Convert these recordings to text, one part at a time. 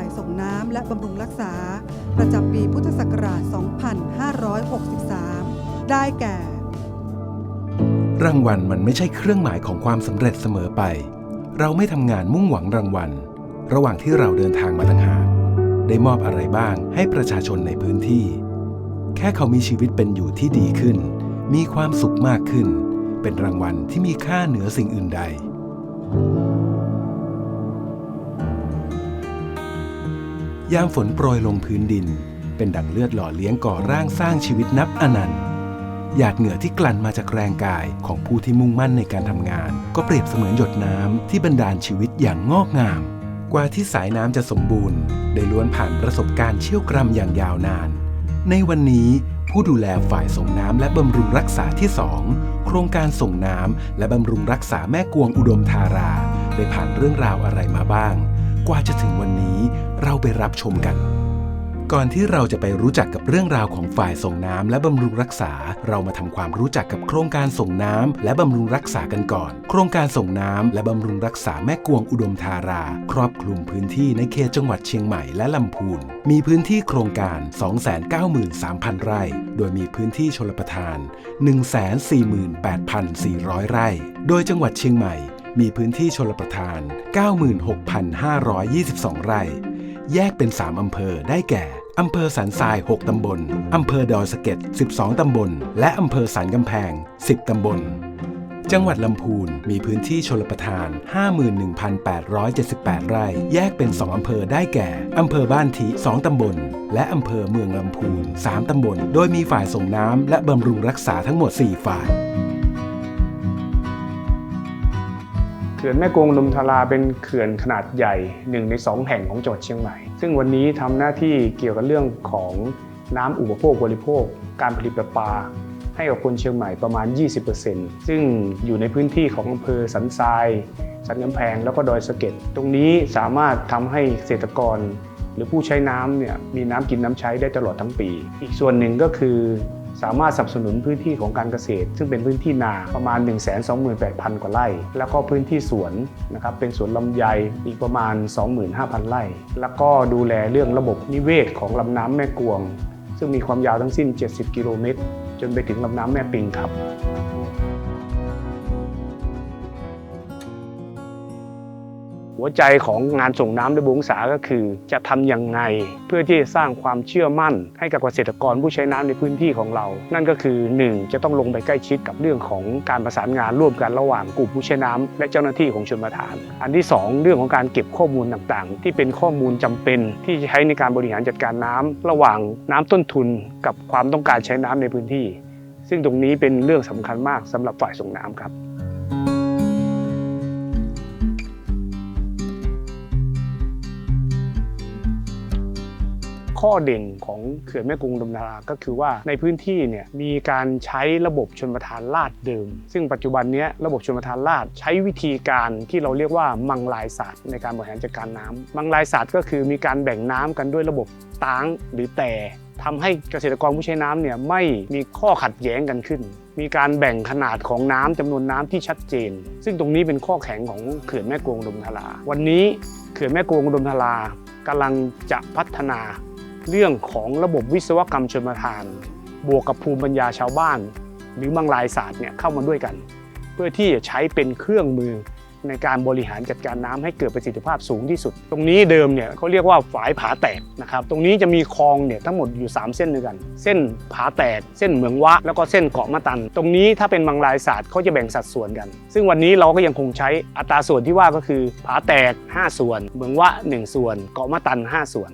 ายส่งน้ำและบำรุงรักษา ประจำปีพุทธศักราช 2563 ได้แก่ รางวัลมันไม่ใช่เครื่องหมายของความสำเร็จเสมอไป เราไม่ทำงานมุ่งหวังรางวัล ระหว่างที่เราเดินทางมาต่างหากได้มอบอะไรบ้างให้ประชาชนในพื้นที่ แค่เขามีชีวิตเป็นอยู่ที่ดีขึ้น มีความสุขมากขึ้น เป็นรางวัลที่มีค่าเหนือสิ่งอื่นใด ยามฝนโปรยลงพื้นดิน เป็นดั่งเลือดหล่อเลี้ยงก่อร่างสร้างชีวิตนับอนันต์หยาดเหงื่อที่กลั่นมาจากแรงกายของผู้ที่มุ่งมั่นในการทำงาน ก็เปรียบเสมือนหยดน้ำที่บรรดาลชีวิตอย่างงอกงาม กว่าที่สายน้ำจะสมบูรณ์ ได้ล้วนผ่านประสบการณ์เชี่ยวกรำอย่างยาวนาน ในวันนี้ผู้ดูแลฝ่ายส่งน้ำและบำรุงรักษาที่ 2 โครงการส่งน้ำและบำรุงรักษาแม่กวงอุดมธารา ได้ผ่านเรื่องราวอะไรมาบ้าง กว่าจะถึงวันนี้เราไปรับชมกัน ก่อนที่เราจะไปรู้จักกับเรื่องราวของฝ่ายส่งน้ำและบำรุงรักษา เรามาทำความรู้จักกับโครงการส่งน้ำและบำรุงรักษากันก่อน โครงการส่งน้ำและบำรุงรักษาแม่กวงอุดมธารา ครอบคลุมพื้นที่ในเขตจังหวัดเชียงใหม่และลำพูน มีพื้นที่โครงการ 293,000 ไร่ โดยมีพื้นที่ชลประทาน 148,400 ไร่ โดยจังหวัดเชียงใหม่ มีพื้นที่ชลประทาน 96,522 ไร่ แยกเป็น 3 อำเภอได้แก่ อำเภอสันทราย 6 ตำบล อำเภอดอยสะเก็ด 12 ตำบล และอำเภอสันกำแพง 10 ตำบล จังหวัดลำพูน มีพื้นที่ชลประทาน 51,878 ไร่ แยกเป็น 2 อำเภอได้แก่ อำเภอบ้านที2ตำบล และอำเภอเมืองลำพูน 3 ตำบล โดยมีฝ่ายส่งน้ำและบำรุงรักษาทั้งหมด 4 ฝ่าย ขื่อนแม่กงอุมธาราเป็นเขื่อนขนาดใหญ่หนึ่งในสองแห่งของจังหวัดเชียงใหม่ ซึ่งวันนี้ทำหน้าที่เกี่ยวกับเรื่องของน้ำอุปโภคบริโภค การผลิตประปา ให้กับคนเชียงใหม่ประมาณ 20%ซึ่งอยู่ในพื้นที่ของอำเภอสันทราย สันกำแพงแล้วก็ดอยสะเก็ดตรงนี้สามารถทำให้เกษตรกร หรือผู้ใช้น้ำเนี่ยมีน้ำกินน้ำใช้ได้ตลอดทั้งปี อีกส่วนหนึ่งก็คือ สามารถสนับสนุนพื้นที่ของการเกษตร ซึ่งเป็นพื้นที่นาประมาณ 128,000 กว่าไร่ แล้วก็พื้นที่สวนนะครับเป็นสวนลำไยอีกประมาณ 25,000 ไร่ แล้วก็ดูแลเรื่องระบบนิเวศของลำน้ำแม่กวง ซึ่งมีความยาวทั้งสิ้น 70 กิโลเมตร จนไปถึงลำน้ำแม่ปิงครับ หัวใจของงานส่งน้ำและบุงษาก็คือ จะทำยังไง เพื่อที่จะสร้างความเชื่อมั่น ให้กับเกษตรกรผู้ใช้น้ำในพื้นที่ของเรา นั่นก็คือ 1. จะต้องลงไปใกล้ชิดกับเรื่องของการประสานงานร่วมกันระหว่างกลุ่มผู้ใช้น้ำและเจ้าหน้าที่ของชนประทาน อันที่ 2 เรื่องของการเก็บข้อมูลต่างๆ ที่เป็นข้อมูลจำเป็นที่จะใช้ในการบริหารจัดการน้ำระหว่างน้ำต้นทุนกับความต้องการใช้น้ำในพื้นที่ ซึ่งตรงนี้เป็นเรื่องสำคัญมากสำหรับฝ่ายส่งน้ำครับ ข้อเด่นของเขื่อนแม่กรุงดมนาราก็คือว่าในพื้นที่เนี่ยมีการใช้ระบบชนประทานลาดเดิม ซึ่งปัจจุบันเนี้ยระบบชนประทานลาดใช้วิธีการที่เราเรียกว่ามังลายศาสตร์ในการบริหารจัดการน้ำมังลายศาสตร์ก็คือมีการแบ่งน้ำกันด้วยระบบตางหรือแต่ทำให้เกษตรกรผู้ใช้น้ำเนี่ยไม่มีข้อขัดแย้งกันขึ้น มีการแบ่งขนาดของน้ำจำนวนน้ำที่ชัดเจน ซึ่งตรงนี้เป็นข้อแข็งของเขื่อนแม่กวงอุดมทราวันนี้เขื่อนแม่กวงอุดมทรากำลังจะพัฒนา เรื่องของระบบวิศวกรรมชนประทาน บวกกับภูมิปัญญาชาวบ้าน หรือมังลายศาสตร์เนี่ยเข้ามาด้วยกัน เพื่อที่จะใช้เป็นเครื่องมือในการบริหารจัดการน้ำให้เกิดประสิทธิภาพสูงที่สุด ตรงนี้เดิมเนี่ยเขาเรียกว่าฝายผาแตกนะครับ ตรงนี้จะมีคลองเนี่ยทั้งหมดอยู่ 3 เส้นด้วยกัน เส้นผาแตก เส้นเหมืองวะ แล้วก็เส้นเกาะมะตัน ตรงนี้ถ้าเป็นมังลายศาสตร์เขาจะแบ่งสัดส่วนกัน ซึ่งวันนี้เราก็ยังคงใช้อัตราส่วนที่ว่าก็คือ ผาแตก 5 ส่วน เหมืองวะ 1 ส่วน เกาะมะตัน 5 ส่วน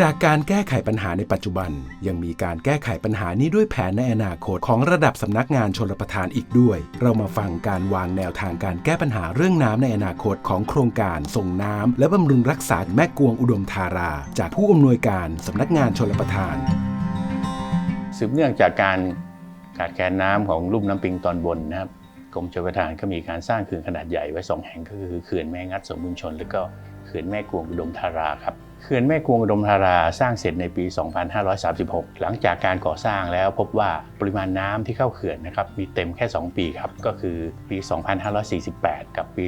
จากการแก้ไขปัญหาในปัจจุบัน ยังมีการแก้ไขปัญหานี้ด้วยแผนในอนาคตของระดับสำนักงานชลประทานอีกด้วย เรามาฟังการวางแนวทางการแก้ปัญหาเรื่องน้ำในอนาคตของโครงการส่งน้ำและบำรุงรักษาแม่กวงอุดมธารา จากผู้อำนวยการสำนักงานชลประทาน สืบเนื่องจากการขาดแคลนน้ำของลุ่มน้ำปิงตอนบนนะครับกรมชลประทานก็มีการสร้างเขื่อนขนาดใหญ่ไว้สองแห่งก็คือเขื่อนแม่งัดสมบูรณ์ชน และก็เขื่อนแม่กวงอุดมธาราครับ เขื่อนแม่กวงอุดมธาราสร้างเสร็จในปี 2536 หลังจากการก่อสร้างแล้วพบว่าปริมาณน้ำที่เข้าเขื่อนนะครับมีเต็มแค่ 2 ปีครับก็คือปี 2548 กับปี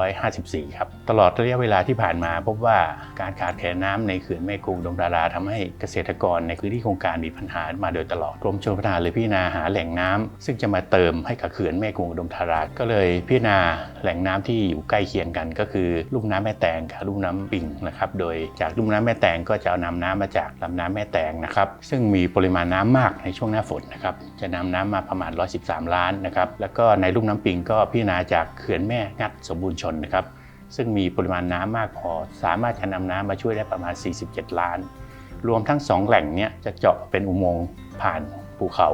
2554 ครับตลอดระยะเวลาที่ผ่านมาพบว่าการขาดแคลนน้ำในเขื่อนแม่กวงอุดมธาราทำให้เกษตรกรในพื้นที่โครงการมีปัญหามาโดยตลอดกรมชลประทานเลยพิจารณาหาแหล่งน้ำซึ่งจะมาเติมให้กับเขื่อนแม่กวงอุดมธาราก็เลยพิจารณาแหล่งน้ำที่อยู่ใกล้เคียงกัน ก็คือลุ่มน้ำแม่แตงกับลุ่มน้ำปิงนะครับโดยจากลุ่มน้ำแม่แตงก็จะเอานำน้ำมาจากลำน้ำแม่แตงนะครับ ซึ่งมีปริมาณน้ำมากในช่วงหน้าฝนนะครับ จะนำน้ำมาประมาณ 113 ล้านนะครับ แล้วก็ในลุ่มน้ำปิงก็พิจารณาจากเขื่อนแม่งัดสมบูรณ์ชนนะครับ ซึ่งมีปริมาณน้ำมากพอ สามารถจะนำน้ำมาช่วยได้ประมาณ 47 ล้าน รวมทั้ง 2 แหล่งเนี้ยจะเจาะเป็นอุโมงค์ผ่านภูเขา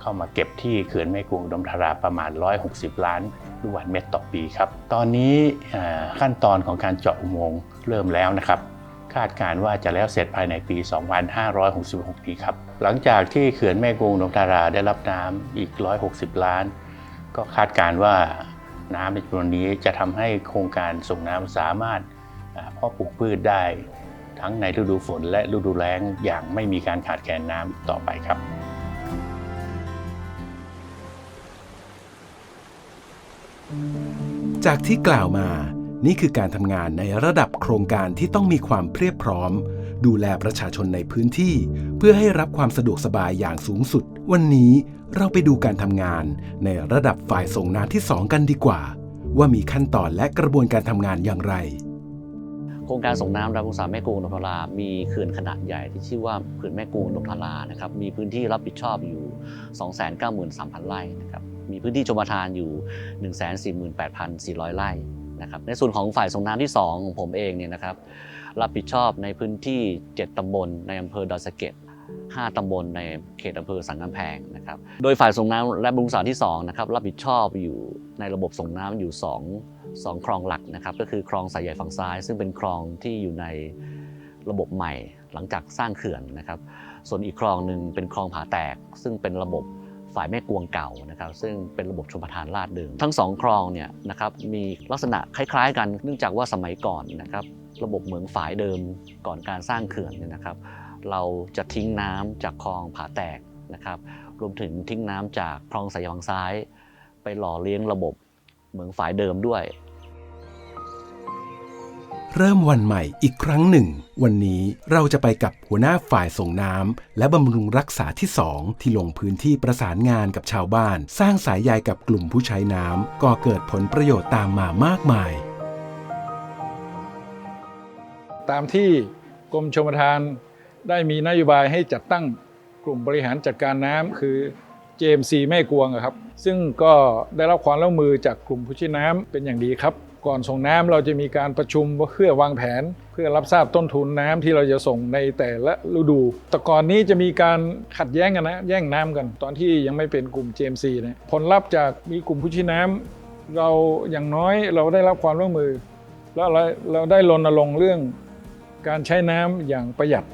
เข้ามาเก็บที่เขื่อนแม่กวงดมธาราประมาณ 160 ล้านลูกบาศก์เมตรต่อปีครับ ตอนนี้ขั้นตอนของการเจาะอุโมงค์เริ่มแล้วนะครับ คาดการว่าจะแล้วเสร็จภายในปี 2566 นี้ครับ หลังจากที่เขื่อนแม่กงอุดมธาราได้รับน้ำอีก 160 ล้าน ก็คาดการว่าน้ำในจำนวนนี้จะทำให้โครงการส่งน้ำสามารถอ่าเพาะปลูกพืชได้ ทั้งในฤดูฝนและฤดูแล้งอย่างไม่มีการขาดแคลนน้ำต่อไปครับจากที่กล่าวมา นี่คือการทำงานในระดับโครงการที่ต้องมีความเพรียบพร้อม ดูแลประชาชนในพื้นที่ เพื่อให้รับความสะดวกสบายอย่างสูงสุด วันนี้เราไปดูการทำงานในระดับฝ่ายส่งน้ำที่ 2 กันดีกว่า ว่ามีขั้นตอนและกระบวนการทำงานอย่างไร โครงการส่งน้ำรับวงศาแม่กวงนพรา มีเขื่อนขนาดใหญ่ที่ชื่อว่าเขื่อนแม่กวงนพรานะครับมีพื้นที่รับผิดชอบอยู่ 293,000 ไร่นะครับมีพื้นที่ชมทานอยู่ 148,400 ไร่ นะครับในส่วนของฝ่ายส่งน้ำที่ 2 ของผมเองเนี่ยนะครับรับผิดชอบในพื้นที่ 7 ตำบลในอำเภอดอยสะเก็ด5 ตำบลในเขตอำเภอสันกำแพงนะครับโดยฝ่ายส่งน้ำและบำรุงสาที่2นะครับรับผิดชอบอยู่ในระบบส่งน้ำอยู่ 2 2 คลองหลักนะครับก็คือคลองสายใหญ่ฝั่งซ้าย ซึ่งเป็นคลองที่อยู่ในระบบใหม่หลังจากสร้างเขื่อนนะครับ ส่วนอีกคลองหนึ่งเป็นคลองผาแตก ซึ่งเป็นระบบ ฝ่ายแม่กวงเก่านะครับซึ่งเป็นระบบชมประทานลาดเดิม ทั้งสองคลองเนี่ยนะครับมีลักษณะคล้ายๆ กันเนื่องจากว่าสมัยก่อนนะครับระบบเหมืองฝายเดิมก่อนการสร้างเขื่อนเนี่ยนะครับ เราจะทิ้งน้ำจากคลองผาแตกนะครับรวมถึงทิ้งน้ำจากคลองสายวังซ้าย ไปหล่อเลี้ยงระบบเหมืองฝายเดิมด้วย เริ่มวันใหม่อีกครั้งหนึ่ง วันนี้เราจะไปกับหัวหน้าฝ่ายส่งน้ำและบำรุงรักษาที่ 2 ที่ลงพื้นที่ประสานงานกับชาวบ้าน สร้างสายใยกับกลุ่มผู้ใช้น้ำก่อเกิดผลประโยชน์ตามมามากมาย ตามที่กรมชลประทานได้มีนโยบายให้จัดตั้งกลุ่มบริหารจัดการน้ำคือ JMC แม่กวงครับ ซึ่งก็ได้รับความร่วมมือจากกลุ่มผู้ใช้น้ำเป็นอย่างดีครับ ก่อนส่งน้ำเราจะมีการประชุมเพื่อวางแผน เพื่อรับทราบต้นทุนน้ำที่เราจะส่งในแต่ละฤดู แต่ก่อนนี้จะมีการขัดแย้งกันนะ แย่งน้ำกัน ตอนที่ยังไม่เป็นกลุ่ม JMC เนี่ยผลลัพธ์จากมีกลุ่มผู้ใช้น้ำเราอย่างน้อยเราได้รับความร่วมมือ แล้วเราเราได้รณรงค์เรื่องการใช้น้ำอย่างประหยัด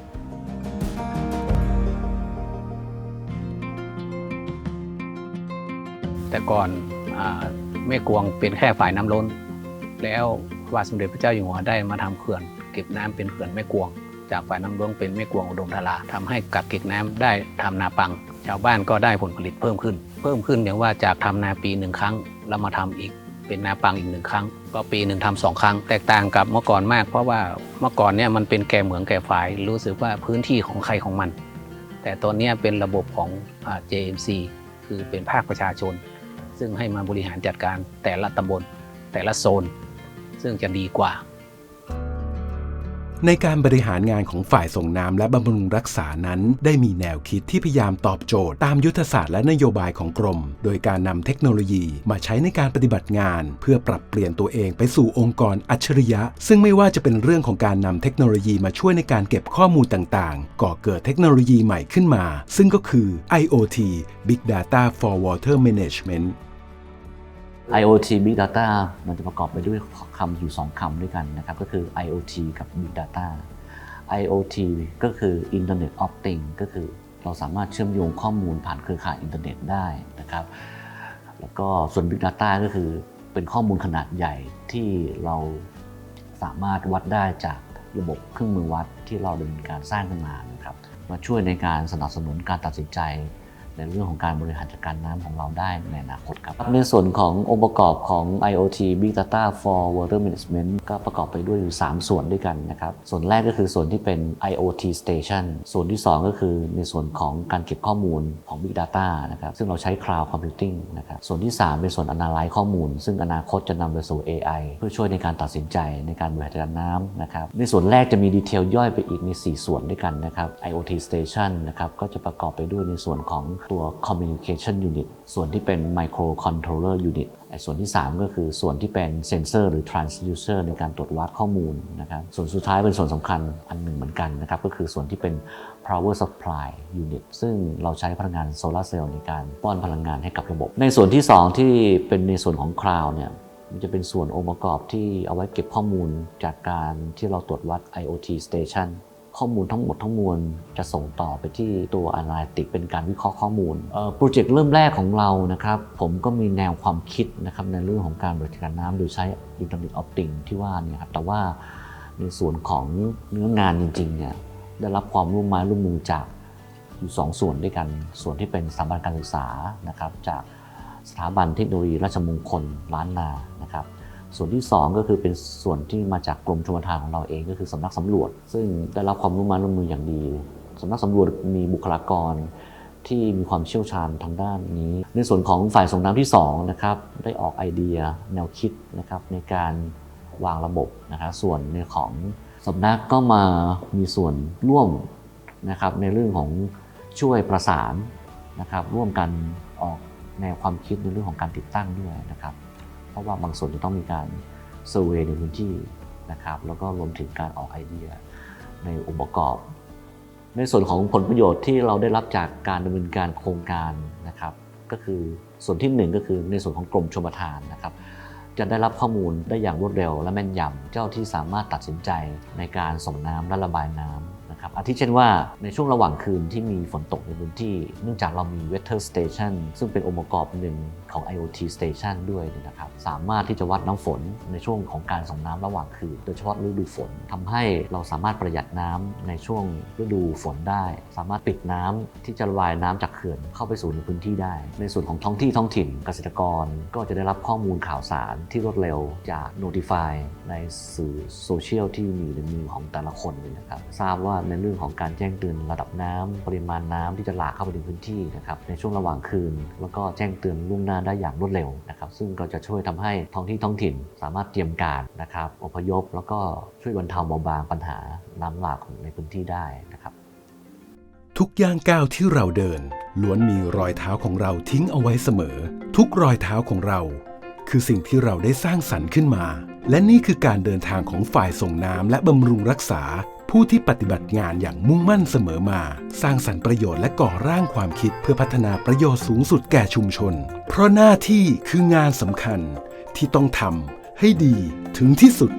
แต่ก่อนอแม่กวงเป็นแค่ฝ่ายน้ำล้น แล้วพระบาทสมเด็จพระเจ้าอยู่หัวได้มาทำเขื่อนเก็บน้ำเป็นเขื่อนแม่กวง จากฝ่ายน้ำล้นเป็นแม่กวงอุดมธาราทำให้กักเก็บน้ำได้ทำนาปัง ชาวบ้านก็ได้ผลผลิตเพิ่มขึ้น เพิ่มขึ้นอย่างว่าจากทำนาปีหนึ่งครั้งแล้วมาทำอีกเป็นนาปังอีกหนึ่งครั้ง ก็ปีหนึ่งทำสองครั้ง แตกต่างกับเมื่อก่อนมาก เพราะว่าเมื่อก่อนเนี่ยมันเป็นแก่เหมืองแก่ฝาย รู้สึกว่าพื้นที่ของใครของมัน แต่ตอนนี้เป็นระบบของอ JMC คือเป็นภาคประชาชน ซึ่งให้มาบริหารจัดการแต่ละตำบลแต่ละโซน ซึ่งจะดีกว่า ในการบริหารงานของฝ่ายส่งน้ำและบำรุงรักษานั้น ได้มีแนวคิดที่พยายามตอบโจทย์ตามยุทธศาสตร์และนโยบายของกรม โดยการนำเทคโนโลยีมาใช้ในการปฏิบัติงาน เพื่อปรับเปลี่ยนตัวเองไปสู่องค์กรอัจฉริยะ ซึ่งไม่ว่าจะเป็นเรื่องของการนำเทคโนโลยีมาช่วยในการเก็บข้อมูลต่างๆ ก่อเกิดเทคโนโลยีใหม่ขึ้นมา ซึ่งก็คือ IoT Big Data for Water Management IoT Big Data มันจะประกอบไปด้วยคำอยู่ 2 คำด้วยกันนะครับ ก็คือ IoT กับ Big Data IoT ก็คือ Internet of Things ก็คือเราสามารถเชื่อมโยงข้อมูลผ่านเครือข่ายอินเทอร์เน็ตได้นะครับ แล้วก็ส่วน Big Data ก็คือเป็นข้อมูลขนาดใหญ่ที่เราสามารถวัดได้จากระบบเครื่องมือวัดที่เราดำเนินการสร้างขึ้นมานะครับ มาช่วยในการสนับสนุนการตัดสินใจ ในเรื่องของการบริหารจัดการน้ำของเราได้ในอนาคตครับ ในส่วนขององค์ประกอบของ IoT Big Data for Water Management ก็ประกอบไปด้วยอยู่ 3 ส่วนด้วยกันนะครับ ส่วนแรกก็คือส่วนที่เป็น IoT Station ส่วนที่ 2 ก็คือในส่วนของการเก็บข้อมูลของ Big Data นะครับ ซึ่งเราใช้ Cloud Computing นะครับ ส่วนที่ 3 เป็นส่วน Analyze ข้อมูล ซึ่งอนาคตจะนำไปสู่ AI เพื่อช่วยในการตัดสินใจในการบริหารจัดการน้ำนะครับ ในส่วนแรกจะมีดีเทลย่อยไปอีกใน 4 ส่วนด้วยกันนะครับ IoT Station นะครับ ก็จะประกอบไปด้วยในส่วนของตัว Communication Unit ส่วนที่เป็น Microcontroller Unit ส่วนที่ 3 ก็คือส่วนที่เป็นเซนเซอร์หรือ transducer ในการตรวจวัดข้อมูลนะครับส่วนสุดท้ายเป็นส่วนสำคัญอันหนึ่งเหมือนกันนะครับก็คือส่วนที่เป็น power supply unit ซึ่งเราใช้พลังงานโซลาร์เซลล์ในการป้อนพลังงานให้กับระบบ ในส่วนที่ 2 ที่เป็นในส่วนของ cloud เนี่ยมันจะเป็นส่วนองค์ประกอบที่เอาไว้เก็บข้อมูลจากการที่เราตรวจวัด IoT Station ข้อมูลทั้งหมดทั้งมวลจะส่งต่อไปที่ตัว Analytics เป็นการวิเคราะห์ข้อมูลโปรเจกต์เริ่มแรกของเรานะครับ ผมก็มีแนวความคิดนะครับในเรื่องของการบริหารน้ำโดยใช้ Internet of Things ที่ว่าเนี่ยครับแต่ว่าในส่วนของเนื้องานจริงๆเนี่ยได้รับความร่วมไม้ร่วมมือจากอยู่สองส่วนด้วยกัน ส่วนที่เป็นสถาบันการศึกษานะครับจากสถาบันเทคโนโลยีราชมงคลล้านนานะครับ ส่วนที่ 2 ก็คือเป็นส่วนที่มาจากกรมชลประทานของเราเองก็คือสำนักสำรวจ ซึ่งได้รับความร่วมมือร่วมมืออย่างดีสำนักสำรวจมีบุคลากรที่มีความเชี่ยวชาญทางด้านนี้ ในส่วนของฝ่ายส่งน้ำที่2นะครับได้ออกไอเดียแนวคิดนะครับในการวางระบบนะครับส่วนในของสำนักก็มามีส่วนร่วมนะครับในเรื่องของช่วยประสานนะครับร่วมกันออกแนวความคิดในเรื่องของการติดตั้งด้วยนะครับ เพราะว่าบางส่วนจะต้องมีการเซอร์เวยในพื้นที่นะครับ แล้วก็รวมถึงการออกไอเดียในองค์ประกอบ ในส่วนของผลประโยชน์ที่เราได้รับจากการดำเนินการโครงการนะครับ ก็คือส่วนที่หนึ่งก็คือในส่วนของกรมชลประทานนะครับ จะได้รับข้อมูลได้อย่างรวดเร็วและแม่นยำเจ้าที่สามารถตัดสินใจในการส่งน้ำและระบายน้ำนะครับ อาทิเช่นว่าในช่วงระหว่างคืนที่มีฝนตกในพื้นที่ เนื่องจากเรามี weather station ซึ่งเป็นองค์ประกอบหนึ่งของ IoT station ด้วยนะครับ สามารถที่จะวัดน้ำฝนในช่วงของการส่งน้ำระหว่างคืน โดยเฉพาะฤดูฝนทำให้เราสามารถประหยัดน้ำในช่วงฤดูฝนได้ สามารถปิดน้ำที่จะระบายน้ำจากเขื่อนเข้าไปสู่ในพื้นที่ได้ ในส่วนของท้องที่ท้องถิ่นเกษตรกร ก็จะได้รับข้อมูลข่าวสารที่รวดเร็วจาก Notify ในสื่อโซเชียลที่มีในมือของแต่ละคนนะครับทราบว่าในเรื่องของการแจ้งเตือนระดับน้ำปริมาณน้ำที่จะหลากเข้าไปในพื้นที่นะครับในช่วงระหว่างคืน แล้วก็แจ้งเตือนล่วงหน้าได้อย่างรวดเร็วนะครับซึ่งก็จะช่วยทำให้ท้องที่ท้องถิ่น สามารถเตรียมการนะครับอพยพ แล้วก็ช่วยบรรเทาเบาบางปัญหาน้ำหลากของในพื้นที่ได้นะครับทุกย่างก้าวที่เราเดิน ล้วนมีรอยเท้าของเราทิ้งเอาไว้เสมอ ทุกรอยเท้าของเรา คือสิ่งที่เราได้สร้างสรรค์ขึ้นมา และนี่คือการเดินทางของฝ่ายส่งน้ำและบำรุงรักษา ผู้ที่ปฏิบัติงานอย่างมุ่งมั่นเสมอมา สร้างสรรค์ประโยชน์และก่อร่างความคิดเพื่อพัฒนาประโยชน์สูงสุดแก่ชุมชน เพราะหน้าที่คืองานสำคัญที่ต้องทำให้ดีถึงที่สุด